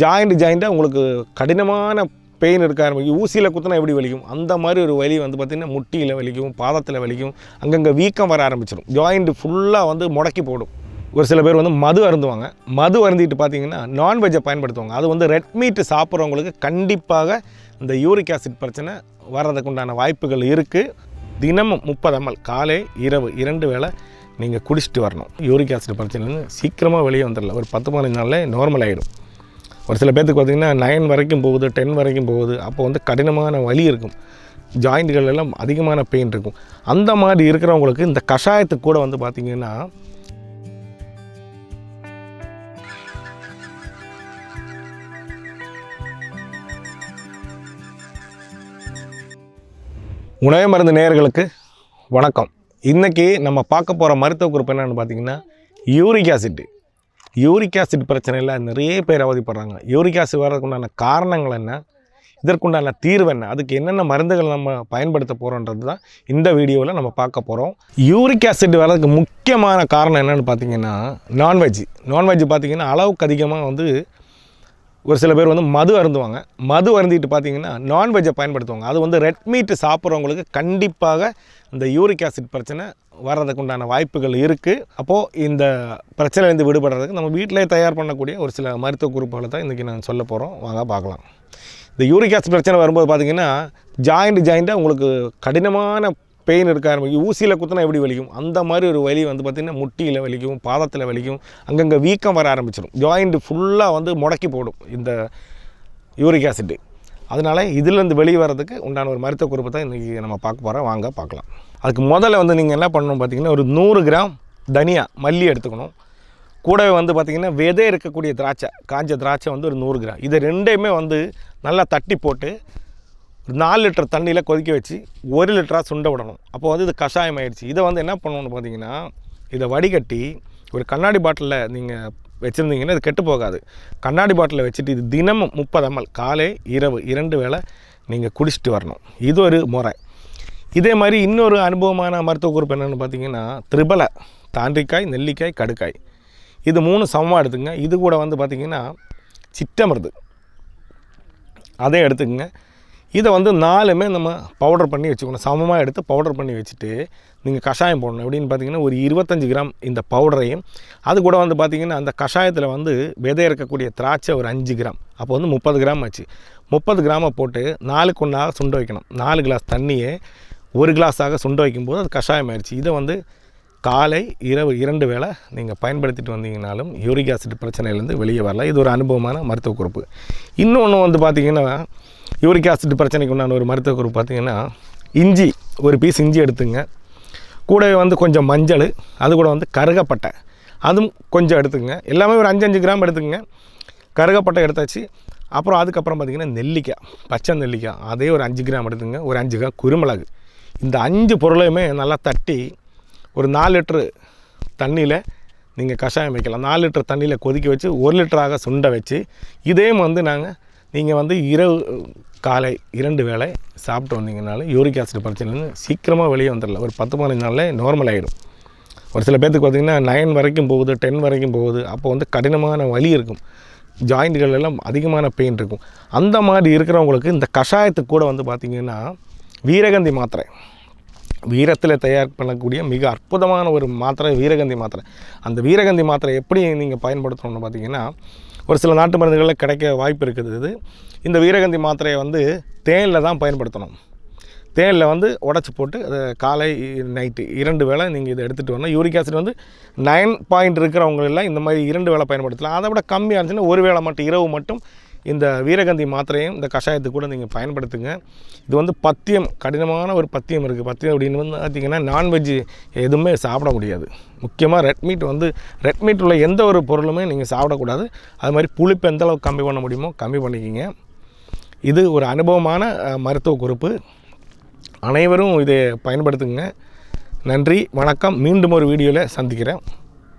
Joint ஜாயிண்ட்டாக உங்களுக்கு கடினமான pain இருக்க ஆரம்பிக்கும். ஊசியில் குத்தினா எப்படி வலிக்கும்? அந்த மாதிரி ஒரு வலி வந்து பார்த்திங்கன்னா முட்டியில் வலிக்கும் பாதத்தில் வலிக்கும் அங்கங்கே வீக்கம் வர ஆரம்பிச்சிடும் ஜாயிண்ட் ஃபுல்லாக வந்து முடக்கி போடும். ஒரு சில பேர் வந்து மது அருந்துவாங்க. மது அருந்திட்டு பார்த்தீங்கன்னா நான்வெஜ்ஜை பயன்படுத்துவாங்க. அது வந்து ரெட் மீட் சாப்பிட்றவங்களுக்கு கண்டிப்பாக இந்த யூரிக் ஆசிட் பிரச்சனை வர்றதுக்கு உண்டான வாய்ப்புகள் இருக்குது தினமும் முப்பது எம்எல் காலை இரவு இரண்டு வேளை நீங்கள் குடிச்சிட்டு வரணும். யூரிக் ஆசிட் பிரச்சனைலேருந்து சீக்கிரமாக வெளியே வந்துடல ஒரு பத்து பதினஞ்சு நாளில் நார்மல் ஆகிடும் ஒரு சில பேர்த்துக்கு பார்த்திங்கன்னா நைன் வரைக்கும் போகுது டென் வரைக்கும் போகுது. அப்போ வந்து கடினமான வலி இருக்கும். ஜாயிண்ட்கள் எல்லாம் அதிகமான பெயின் இருக்கும். அந்த மாதிரி இருக்கிறவங்களுக்கு இந்த கஷாயத்துக்கு கூட வந்து பார்த்திங்கன்னா உணவு மருந்து நேயர்களுக்கு வணக்கம். இன்றைக்கி நம்ம பார்க்க போகிற மருத்துவ குறிப்பு என்னென்னு பார்த்திங்கன்னா யூரிக் ஆசிட் யூரிக் ஆசிட் பிரச்சனையில் நிறைய பேர் அவதிப்படுறாங்க. யூரிக் ஆசிட் வர்றதுக்கு உண்டான காரணங்கள் என்ன? இதற்குண்டான தீர்வு என்ன? அதுக்கு என்னென்ன மருந்துகள் நம்ம பயன்படுத்த போகிறோன்றது தான் இந்த வீடியோவில் நம்ம பார்க்க போகிறோம் யூரிக் ஆசிட் வர்றதுக்கு முக்கியமான காரணம் என்னென்னு பார்த்தீங்கன்னா நான்வெஜ் நான்வெஜ் பார்த்திங்கன்னா அளவுக்கு அதிகமாக வந்து ஒரு சில பேர் வந்து மது அருந்துவாங்க. மது அருந்திட்டு பார்த்தீங்கன்னா நான்வெஜ்ஜை பயன்படுத்துவாங்க. அது வந்து ரெட் மீட் சாப்பிட்றவங்களுக்கு கண்டிப்பாக இந்த யூரிக் ஆசிட் பிரச்சனை வர்றதுக்கு உண்டான வாய்ப்புகள் இருக்குது அப்போது இந்த பிரச்சனையிலேருந்து விடுபடுறதுக்கு நம்ம வீட்டிலே தயார் பண்ணக்கூடிய ஒரு சில மருத்துவ குறிப்புகளை தான் இன்றைக்கி நான் சொல்ல போகிறோம் வாங்க பார்க்கலாம். இந்த யூரிக் ஆசிட் பிரச்சனை வரும்போது பார்த்திங்கன்னா ஜாயிண்ட் ஜாயிண்ட்டாக உங்களுக்கு கடினமான பெயின் இருக்க ஆரம்பிக்கும். ஊசியில் குத்தினா எப்படி வலிக்கும்? அந்த மாதிரி ஒரு வலி வந்து பார்த்திங்கன்னா முட்டியில் வலிக்கும் பாதத்தில் வலிக்கும் அங்கங்கே வீக்கம் வர ஆரம்பிச்சிடும் ஜாயிண்ட் ஃபுல்லாக வந்து முடக்கி போடும் இந்த யூரிக் ஆசிட்டு. அதனால் இதுலேருந்து வெளியே வர்றதுக்கு உண்டான ஒரு மருத்துவ குறிப்பு தான் இன்றைக்கி நம்ம பார்க்க போகிறோம் வாங்க பார்க்கலாம். அதுக்கு முதல்ல வந்து நீங்கள் என்ன பண்ணணும் பார்த்தீங்கன்னா ஒரு நூறு கிராம் தனியா மல்லி எடுத்துக்கணும். கூடவே வந்து பார்த்திங்கன்னா விதை இருக்கக்கூடிய திராட்சை காஞ்ச திராட்சை வந்து ஒரு நூறு கிராம். இதை ரெண்டையுமே வந்து நல்லா தட்டி போட்டு ஒரு நாலு லிட்டர் தண்ணியில் கொதிக்க வச்சு ஒரு லிட்டராக சுண்ட விடணும். அப்போ வந்து இது கஷாயம் ஆயிடுச்சு இதை வந்து என்ன பண்ணணும்னு பார்த்தீங்கன்னா இதை வடிகட்டி ஒரு கண்ணாடி பாட்டிலில் நீங்கள் வச்சுருந்தீங்கன்னா இது கெட்டு போகாது. கண்ணாடி பாட்டிலில் வச்சுட்டு இது தினமும் முப்பது எம்எல் காலை இரவு இரண்டு வேளை நீங்கள் குடிச்சிட்டு வரணும். இது ஒரு முறை. இதே மாதிரி இன்னொரு அனுபவமான மருத்துவ குறிப்பு என்னென்னு பார்த்தீங்கன்னா திரிபலை தாண்டிக்காய் நெல்லிக்காய் கடுக்காய். இது மூணு சமமாக எடுத்துங்க இது கூட வந்து பார்த்திங்கன்னா சிட்டமருது. அதை எடுத்துக்கங்க. இதை வந்து நாலுமே நம்ம பவுடர் பண்ணி வச்சுக்கணும். சமமாக எடுத்து பவுடர் பண்ணி வச்சுட்டு நீங்கள் கஷாயம் போடணும். எப்படின்னு பார்த்தீங்கன்னா ஒரு இருபத்தஞ்சி கிராம் இந்த பவுடரையும் அது கூட வந்து பார்த்திங்கன்னா அந்த கஷாயத்தில் வந்து விதை இருக்கக்கூடிய திராட்சை ஒரு அஞ்சு கிராம். அப்போ வந்து முப்பது கிராம் ஆச்சு. முப்பது கிராமை போட்டு நாலுக்கு ஒன்றாக சுண்ட வைக்கணும். நாலு கிளாஸ் தண்ணியை ஒரு கிளாஸாக சுண்ட வைக்கும்போது அது கஷாயம் ஆயிடுச்சு இதை வந்து காலை இரவு இரண்டு வேளை நீங்கள் பயன்படுத்திட்டு வந்தீங்கனாலும் யூரிக் ஆசிட் பிரச்சனையிலேருந்து வெளியே வரலாம். இது ஒரு அனுபவமான மருத்துவ குறிப்பு. இன்னொன்று வந்து பார்த்திங்கன்னா யூரிக் ஆசிட் பிரச்சனைக்கு உண்டான ஒரு மருத்துவ குறிப்பு பார்த்திங்கன்னா இஞ்சி ஒரு பீஸ் இஞ்சி எடுத்துங்க. கூடவே வந்து கொஞ்சம் மஞ்சள் அது கூட வந்து கருகப்பட்டை. அதுவும் கொஞ்சம் எடுத்துங்க. எல்லாமே ஒரு அஞ்சு அஞ்சு கிராம் எடுத்துங்க. கருகப்பட்டை எடுத்தாச்சு. அப்புறம் அதுக்கப்புறம் பார்த்திங்கன்னா நெல்லிக்காய் பச்சை நெல்லிக்காய் அதே ஒரு அஞ்சு கிராம் எடுத்துங்க. ஒரு அஞ்சு கிராம் குருமிளகு. இந்த அஞ்சு பொருளையுமே நல்லா தட்டி ஒரு நாலு லிட்ரு தண்ணியில் நீங்கள் கஷாயம் வைக்கலாம். நாலு லிட்டர் தண்ணியில் கொதிக்க வச்சு ஒரு லிட்டராக சுண்ட வச்சு இதையும் வந்து நாங்கள் நீங்கள் வந்து இரவு காலை இரண்டு வேளை சாப்பிட்டு வந்தீங்கனாலும் யூரிக் ஆசிட் பிரச்சனைன்னு சீக்கிரமாக வெளியே வந்துடல ஒரு பத்து பதினஞ்சு நாளில் நார்மல் ஆகிடும் ஒரு சில பேர்த்துக்கு பார்த்திங்கன்னா நைன் வரைக்கும் போகுது டென் வரைக்கும் போகுது. அப்போ வந்து கடினமான வலி இருக்கும். ஜாயிண்ட்கள் எல்லாம் அதிகமான பெயின் இருக்கும். அந்த மாதிரி இருக்கிறவங்களுக்கு இந்த கஷாயத்துக்கு கூட வந்து பார்த்திங்கன்னா வீரகந்தி மாத்திரை. வீரத்தில் தயார் பண்ணக்கூடிய மிக அற்புதமான ஒரு மாத்திரை வீரகந்தி மாத்திரை. அந்த வீரகந்தி மாத்திரை எப்படி நீங்கள் பயன்படுத்தணும்னு பார்த்தீங்கன்னா ஒரு சில நாட்டு மருந்துகளில் கிடைக்க வாய்ப்பு இருக்குது. இது இந்த வீரகந்தி மாத்திரையை வந்து தேனில் தான் பயன்படுத்தணும். தேனில் வந்து உடச்சி போட்டு அதை காலை நைட்டு இரண்டு வேளை நீங்கள் இதை எடுத்துகிட்டு வரணும். யூரிக் ஆசிட் வந்து நைன் பாயிண்ட் இருக்கிறவங்க எல்லாம் இந்த மாதிரி இரண்டு வேளை பயன்படுத்தலாம். அதை விட கம்மியாக இருந்துச்சுன்னா ஒரு வேளை மட்டும் இரவு மட்டும் இந்த வீரகந்தி மாத்திரையும் இந்த கஷாயத்துக்கு கூட நீங்கள் பயன்படுத்துங்க. இது வந்து பத்தியம் கடினமான ஒரு பத்தியம் இருக்குது பத்தியம் அப்படின்னு வந்து பார்த்திங்கன்னா நான்வெஜ் எதுவுமே சாப்பிட முடியாது. முக்கியமாக ரெட் மீட் வந்து ரெட் மீட் உள்ள எந்த ஒரு பொருளுமே நீங்கள் சாப்பிடக்கூடாது. அது மாதிரி புளிப்பு எந்த அளவுக்கு கம்மி பண்ண முடியுமோ கம்மி பண்ணிக்கிங்க. இது ஒரு அனுபவமான மருத்துவ குறிப்பு. அனைவரும் இதை பயன்படுத்துங்க. நன்றி வணக்கம். மீண்டும் ஒரு வீடியோவில் சந்திக்கிறேன்.